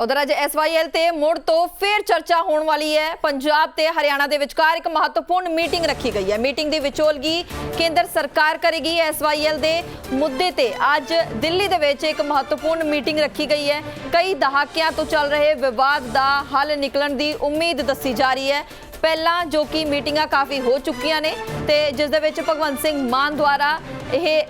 ਉਧਰ ਅੱਜ ਐਸਵਾਈਐਲ ਤੇ ਮੁੜ ਤੋਂ ਫੇਰ ਚਰਚਾ ਹੋਣ ਵਾਲੀ ਹੈ। ਪੰਜਾਬ ਤੇ ਹਰਿਆਣਾ ਦੇ ਵਿਚਕਾਰ ਇੱਕ ਮਹੱਤਵਪੂਰਨ ਮੀਟਿੰਗ ਰੱਖੀ ਗਈ ਹੈ। ਮੀਟਿੰਗ ਦੀ ਵਿਚੋਲਗੀ ਕੇਂਦਰ ਸਰਕਾਰ ਕਰੇਗੀ ਐਸਵਾਈਐਲ ਦੇ ਮੁੱਦੇ ਤੇ। ਅੱਜ ਦਿੱਲੀ ਦੇ ਵਿੱਚ ਇੱਕ ਮਹੱਤਵਪੂਰਨ ਮੀਟਿੰਗ ਰੱਖੀ ਗਈ ਹੈ। ਕਈ ਦਹਾਕਿਆਂ ਤੋਂ ਚੱਲ ਰਹੇ ਵਿਵਾਦ ਦਾ ਹੱਲ ਨਿਕਲਣ ਦੀ ਉਮੀਦ ਦੱਸੀ ਜਾ ਰਹੀ ਹੈ। ਪਹਿਲਾਂ ਜੋ ਕਿ ਮੀਟਿੰਗਾਂ ਕਾਫੀ ਹੋ ਚੁੱਕੀਆਂ ਨੇ ਤੇ ਜਿਸ ਦੇ ਵਿੱਚ ਭਗਵੰਤ ਸਿੰਘ ਮਾਨ ਦੁਆਰਾ ਇਹ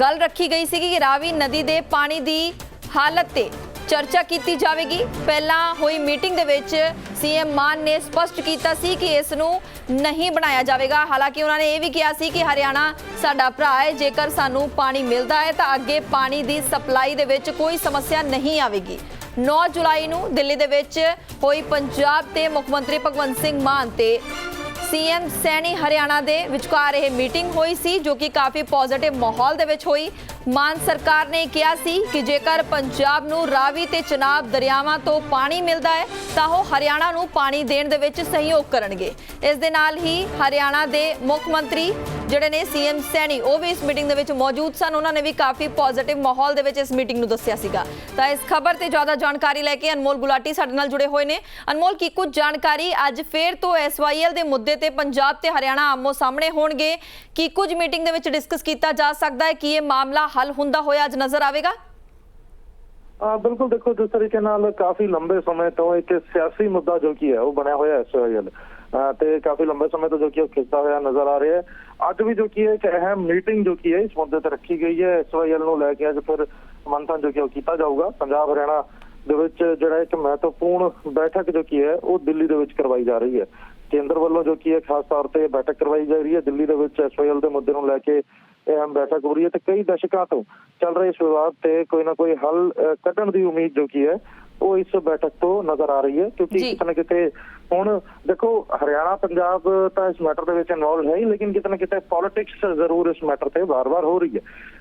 ਗੱਲ ਰੱਖੀ ਗਈ ਸੀ ਕਿ ਰਾਵੀ ਨਦੀ ਦੇ ਪਾਣੀ ਦੀ ਹਾਲਤ ਤੇ ਚਰਚਾ ਕੀਤੀ ਜਾਵੇਗੀ। ਪਹਿਲਾਂ ਹੋਈ ਮੀਟਿੰਗ ਦੇ ਵਿੱਚ ਸੀਐਮ ਮਾਨ ਨੇ ਸਪਸ਼ਟ ਕੀਤਾ ਸੀ ਕਿ ਇਸ ਨੂੰ ਨਹੀਂ ਬਣਾਇਆ ਜਾਵੇਗਾ। ਹਾਲਾਂਕਿ ਉਹਨਾਂ ਨੇ ਇਹ ਵੀ ਕਿਹਾ ਸੀ ਕਿ ਹਰਿਆਣਾ ਸਾਡਾ ਭਰਾ ਹੈ, ਜੇਕਰ ਸਾਨੂੰ ਪਾਣੀ ਮਿਲਦਾ ਹੈ ਤਾਂ ਅੱਗੇ ਪਾਣੀ ਦੀ ਸਪਲਾਈ ਦੇ ਵਿੱਚ ਕੋਈ ਸਮੱਸਿਆ ਨਹੀਂ ਆਵੇਗੀ। 9 ਜੁਲਾਈ ਨੂੰ ਦਿੱਲੀ ਦੇ ਵਿੱਚ ਹੋਈ ਪੰਜਾਬ ਤੇ ਮੁੱਖ ਮੰਤਰੀ ਭਗਵੰਤ ਸਿੰਘ ਮਾਨ ਤੇ ਸੀਐਮ ਸੈਣੀ ਹਰਿਆਣਾ ਦੇ ਵਿਚਕਾਰ ਇਹ ਮੀਟਿੰਗ ਹੋਈ ਸੀ, ਜੋ ਕਿ ਕਾਫੀ ਪੋਜ਼ਿਟਿਵ ਮਾਹੌਲ ਦੇ ਵਿੱਚ ਹੋਈ। ਮਾਨ ਸਰਕਾਰ ਨੇ ਕਿਹਾ ਸੀ ਕਿ ਜੇਕਰ ਪੰਜਾਬ ਨੂੰ ਰਾਵੀ ਤੇ ਚਨਾਬ ਦਰਿਆਵਾਂ ਤੋਂ ਪਾਣੀ ਮਿਲਦਾ ਹੈ, ਤਾਂ ਉਹ ਹਰਿਆਣਾ ਨੂੰ ਪਾਣੀ ਦੇਣ ਦੇ ਵਿੱਚ ਸਹਿਯੋਗ ਕਰਨਗੇ। ਇਸ ਦੇ ਨਾਲ ਹੀ ਹਰਿਆਣਾ ਦੇ ਮੁੱਖ ਮੰਤਰੀ ਜਿਹੜੇ ਨੇ ਸੀਐਮ ਸੈਣੀ, ਉਹ ਵੀ ਇਸ ਮੀਟਿੰਗ ਦੇ ਵਿੱਚ ਮੌਜੂਦ ਸਨ। ਉਹਨਾਂ ਨੇ ਵੀ ਕਾਫੀ ਪੋਜ਼ਿਟਿਵ ਮਾਹੌਲ ਦੇ ਵਿੱਚ ਇਸ ਮੀਟਿੰਗ ਨੂੰ ਦੱਸਿਆ ਸੀਗਾ। ਤਾਂ ਇਸ ਖਬਰ ਤੇ ਜ਼ਿਆਦਾ ਜਾਣਕਾਰੀ ਲੈ ਕੇ ਅਨਮੋਲ ਗੁਲਾਟੀ ਸਾਡੇ ਨਾਲ ਜੁੜੇ ਹੋਏ ਨੇ। ਅਨਮੋਲ, ਕੀ ਕੁਝ ਜਾਣਕਾਰੀ ਅੱਜ ਫੇਰ ਤੋਂ ਐਸਵਾਈਐਲ ਦੇ ਮੁੱਦੇ ਤੇ ਪੰਜਾਬ ਤੇ ਹਰਿਆਣਾ ਆਮੋ ਸਾਹਮਣੇ ਹੋਣਗੇ? ਕੀ ਕੁਝ ਮੀਟਿੰਗ ਦੇ ਵਿੱਚ ਡਿਸਕਸ ਕੀਤਾ ਜਾ ਸਕਦਾ ਹੈ? ਕਿ ਇਹ ਮਾਮਲਾ ਹੱਲ ਹੁੰਦਾ ਹੋਇਆ ਅੱਜ ਨਜ਼ਰ ਆਵੇਗਾ? ਆ ਬਿਲਕੁਲ ਦੇਖੋ, ਜਿਸ ਤਰੀਕੇ ਨਾਲ ਕਾਫੀ ਲੰਬੇ ਸਮੇਂ ਤੋਂ ਇੱਕ ਸਿਆਸੀ ਮੁੱਦਾ ਜੋ ਕੀ ਹੈ, ਉਹ ਬਣਿਆ ਹੋਇਆ ਐਸਵਾਈਐਲ ਤੇ ਕਾਫੀ ਲੰਬੇ ਸਮੇਂ ਤੋਂ ਜੋ ਕੀ ਖਿੱਚਦਾ ਹੋਇਆ ਨਜ਼ਰ ਆ ਰਿਹਾ ਹੈ। ਅੱਜ ਵੀ ਜੋ ਕੀ ਇੱਕ ਅਹਿਮ ਮੀਟਿੰਗ ਜੋ ਕੀ ਹੈ, ਇਸ ਮੁੱਦੇ ਤੇ ਰੱਖੀ ਗਈ ਹੈ। ਐਸਵਾਈਐਲ ਨੂੰ ਲੈ ਕੇ ਅੱਜ ਫਿਰ ਮੰਥਨ ਜੋ ਕਿ ਉਹ ਕੀਤਾ ਜਾਊਗਾ। ਪੰਜਾਬ, ਹਰਿਆਣਾ ਦੇ ਵਿੱਚ ਜਿਹੜਾ ਇੱਕ ਮਹੱਤਵਪੂਰਨ ਬੈਠਕ ਜੋ ਕੀ ਹੈ, ਉਹ ਦਿੱਲੀ ਦੇ ਵਿੱਚ ਕਰਵਾਈ ਜਾ ਰਹੀ ਹੈ। ਕੇਂਦਰ ਵੱਲੋਂ ਜੋ ਕੀ ਹੈ, ਖਾਸ ਤੌਰ ਤੇ ਬੈਠਕ ਕਰਵਾਈ ਜਾ ਰਹੀ ਹੈ। ਦਿੱਲੀ ਦੇ ਵਿੱਚ ਐਸਵਾਈਐਲ ਦੇ ਮੁੱਦੇ ਨੂੰ ਲੈ ਕੇ ਇਹ ਰਹੀ ਹੈ ਤੇ ਕਈ ਦਸ਼ਕਾਂ ਤੋਂ ਚੱਲ ਰਹੇ ਇਸ ਵਿਵਾਦ ਤੇ ਕੋਈ ਨਾ ਕੋਈ ਹੱਲ ਕੱਢਣ ਦੀ ਉਮੀਦ ਜੋ ਕੀ ਹੈ ਉਹ ਇਸ ਬੈਠਕ ਤੋਂ ਨਜ਼ਰ ਆ ਰਹੀ ਹੈ ਕਿਉਂਕਿ। ਕਿਤੇ ਨਾ ਕਿਤੇ ਹੁਣ ਦੇਖੋ ਹਰਿਆਣਾ ਪੰਜਾਬ ਤਾਂ ਇਸ ਮੈਟਰ ਦੇ ਵਿੱਚ ਇਨਵੋਲਵ ਹੈ ਹੀ ਲੇਕਿਨ ਕਿਤੇ ਨਾ ਕਿਤੇ ਪੋਲਿਟਿਕਸ ਜ਼ਰੂਰ ਇਸ ਮੈਟਰ ਤੇ ਵਾਰ-ਵਾਰ ਹੋ ਰਹੀ ਹੈ।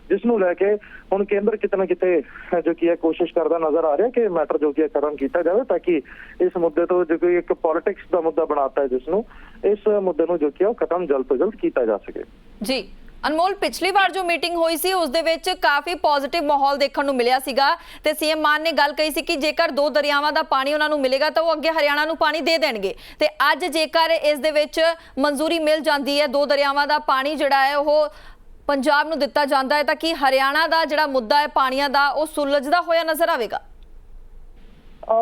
ਜਿਸ ਨੂੰ ਲੈ ਕੇ ਹੁਣ ਕੇਂਦਰ ਕਿਤੇ ਨਾ ਕਿਤੇ ਜੋ ਕੀ ਹੈ ਕੋਸ਼ਿਸ਼ ਕਰਦਾ ਨਜ਼ਰ ਆ ਰਿਹਾ ਕਿ ਮੈਟਰ ਜੋ ਕੀ ਹੈ ਖਤਮ ਕੀਤਾ ਜਾਵੇ ਤਾਂ ਕਿ ਇਸ ਮੁੱਦੇ ਤੋਂ ਜੋ ਕੋਈ ਇੱਕ ਪੋਲਿਟਿਕਸ ਦਾ ਮੁੱਦਾ ਬਣਾਤਾ ਹੈ ਜਿਸ ਨੂੰ ਇਸ ਮੁੱਦੇ ਨੂੰ ਜੋ ਕੀ ਹੈ ਉਹ ਖਤਮ ਜਲਦ ਤੋਂ ਜਲਦ ਕੀਤਾ ਜਾ ਸਕੇ। ਜੀ। ਅਨਮੋਲ, ਪਿਛਲੀ ਵਾਰ ਜੋ ਮੀਟਿੰਗ ਹੋਈ ਸੀ, ਉਸ ਦੇ ਵਿੱਚ ਕਾਫੀ ਪੋਜ਼ਿਟਿਵ ਮਾਹੌਲ ਦੇਖਣ ਨੂੰ ਮਿਲਿਆ ਸੀਗਾ ਤੇ ਸੀਐਮ ਮਾਨ ਨੇ ਗੱਲ ਕਹੀ ਸੀ ਕਿ ਜੇਕਰ ਦੋ ਦਰਿਆਵਾਂ ਦਾ ਪਾਣੀ ਉਹਨਾਂ ਨੂੰ ਮਿਲੇਗਾ, ਤਾਂ ਉਹ ਅੱਗੇ ਹਰਿਆਣਾ ਨੂੰ ਪਾਣੀ ਦੇ ਦੇਣਗੇ। ਤੇ ਅੱਜ ਜੇਕਰ ਇਸ ਦੇ ਵਿੱਚ ਮਨਜ਼ੂਰੀ ਮਿਲ ਜਾਂਦੀ ਹੈ, ਦੋ ਦਰਿਆਵਾਂ ਦਾ ਪਾਣੀ ਜਿਹੜਾ ਹੈ, ਉਹ ਪੰਜਾਬ ਨੂੰ ਦਿੱਤਾ ਜਾਂਦਾ ਹੈ, ਤਾਂ ਕੀ ਹਰਿਆਣਾ ਦਾ ਜਿਹੜਾ ਮੁੱਦਾ ਹੈ ਪਾਣੀਆਂ ਦਾ, ਉਹ ਸੁਲਝਦਾ ਹੋਇਆ ਨਜ਼ਰ ਆਵੇਗਾ?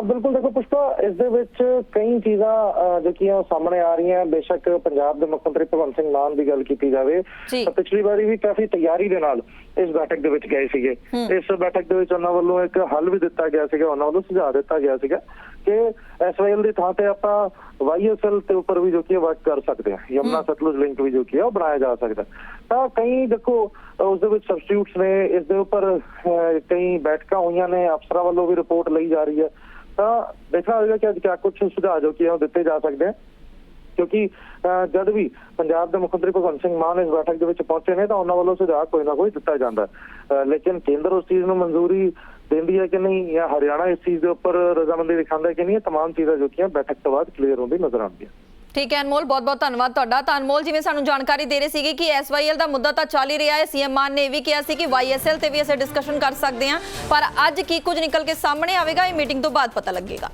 ਬਿਲਕੁਲ ਦੇਖੋ ਪੁਸ਼ਪਾ ਇਸ ਦੇ ਵਿੱਚ ਕਈ ਚੀਜ਼ਾਂ ਜੋ ਕਿ ਉਹ ਸਾਹਮਣੇ ਆ ਰਹੀਆਂ ਬੇਸ਼ੱਕ ਪੰਜਾਬ ਦੇ ਮੁੱਖ ਮੰਤਰੀ ਭਗਵੰਤ ਸਿੰਘ ਮਾਨ ਦੀ ਗੱਲ ਕੀਤੀ ਜਾਵੇ। ਤਾਂ ਪਿਛਲੀ ਵਾਰੀ ਵੀ ਕਾਫੀ ਤਿਆਰੀ ਦੇ ਨਾਲ ਇਸ ਬੈਠਕ ਦੇ ਵਿੱਚ ਗਏ ਸੀਗੇ। ਇਸ ਬੈਠਕ ਦੇ ਵਿੱਚ ਉਹਨਾਂ ਵੱਲੋਂ ਇੱਕ ਹੱਲ ਵੀ ਦਿੱਤਾ ਗਿਆ ਸੀਗਾ ਉਹਨਾਂ ਵੱਲੋਂ ਸੁਝਾਅ ਦਿੱਤਾ ਗਿਆ ਸੀਗਾ ਕਿ ਐਸਵਾਈਐਲ ਦੀ ਥਾਂ ਤੇ ਆਪਾਂ ਵਾਈਐਸਐਲ ਤੇ ਉੱਪਰ ਵੀ ਜੋ ਕਿ ਵਰਕ ਕਰ ਸਕਦੇ ਹਾਂ ਯਮਨਾ ਸਤਲੁਜ ਲਿੰਕ ਵੀ ਜੋ ਕਿ ਹੈ ਉਹ ਬਣਾਇਆ ਜਾ ਸਕਦਾ ਤਾਂ ਕਈ ਦੇਖੋ ਉਸ ਦੇ ਵਿੱਚ ਸਬਸਟੀਟਿਊਟਸ ਨੇ ਇਸ ਦੇ ਉੱਪਰ ਕਈ ਬੈਠਕਾਂ ਹੋਈਆਂ ਨੇ ਅਫਸਰਾਂ ਵੱਲੋਂ ਵੀ ਰਿਪੋਰਟ ਲਈ ਜਾ ਰਹੀ ਹੈ ਤਾਂ ਦੇਖਣਾ ਹੋਵੇਗਾ ਕਿ ਅੱਜ ਕਿਆ ਕੁਝ ਸੁਝਾਅ ਜੋ ਕਿ ਹੈ ਉਹ ਦਿੱਤੇ ਜਾ ਸਕਦੇ ਆ ਕਿਉਂਕਿ ਅਹ, ਜਦ ਵੀ ਪੰਜਾਬ ਦੇ ਮੁੱਖ ਮੰਤਰੀ ਭਗਵੰਤ ਸਿੰਘ ਮਾਨ ਇਸ ਬੈਠਕ ਦੇ ਵਿੱਚ ਪਹੁੰਚੇ ਨੇ ਤਾਂ ਉਹਨਾਂ ਵੱਲੋਂ ਸੁਝਾਅ ਕੋਈ ਨਾ ਕੋਈ ਦਿੱਤਾ ਜਾਂਦਾ ਹੈ। ਅਹ, ਲੇਕਿਨ ਕੇਂਦਰ ਉਸ ਚੀਜ਼ ਨੂੰ ਮਨਜ਼ੂਰੀ ਦਿੰਦੀ ਹੈ ਕਿ ਨਹੀਂ ਜਾਂ ਹਰਿਆਣਾ ਇਸ ਚੀਜ਼ ਦੇ ਉੱਪਰ ਰਜ਼ਾਮੰਦੀ ਦਿਖਾਉਂਦਾ ਹੈ ਕਿ ਨਹੀਂ ਇਹ तमाम ਚੀਜ਼ਾਂ ਜੋ ਕਿ ਹੈ ਬੈਠਕ ਤੋਂ ਬਾਅਦ ਕਲੀਅਰ ਹੁੰਦੀ ਨਜ਼ਰ ਆਉਂਦੀਆਂ ਠੀਕ ਹੈ, ਅਨਮੋਲ, ਬਹੁਤ ਬਹੁਤ ਧੰਨਵਾਦ ਤੁਹਾਡਾ। ਤਾਂ ਅਨਮੋਲ, ਜਿਵੇਂ ਸਾਨੂੰ ਜਾਣਕਾਰੀ ਦੇ ਰਹੇ ਸੀਗੇ ਕਿ ਐਸਵਾਈਐਲ ਦਾ ਮੁੱਦਾ ਤਾਂ ਚੱਲ ਹੀ ਰਿਹਾ ਹੈ, ਸੀਐਮ ਮਾਨ ਨੇ ਇਹ ਵੀ ਕਿਹਾ ਸੀ ਕਿ ਵਾਈਐਸਐਲ ਤੇ ਵੀ ਅਸੀਂ ਡਿਸਕਸ਼ਨ ਕਰ ਸਕਦੇ ਹਾਂ। ਪਰ ਅੱਜ ਕੀ ਕੁਝ ਨਿਕਲ ਕੇ ਸਾਹਮਣੇ ਆਵੇਗਾ, ਇਹ ਮੀਟਿੰਗ ਤੋਂ ਬਾਅਦ ਪਤਾ ਲੱਗੇਗਾ।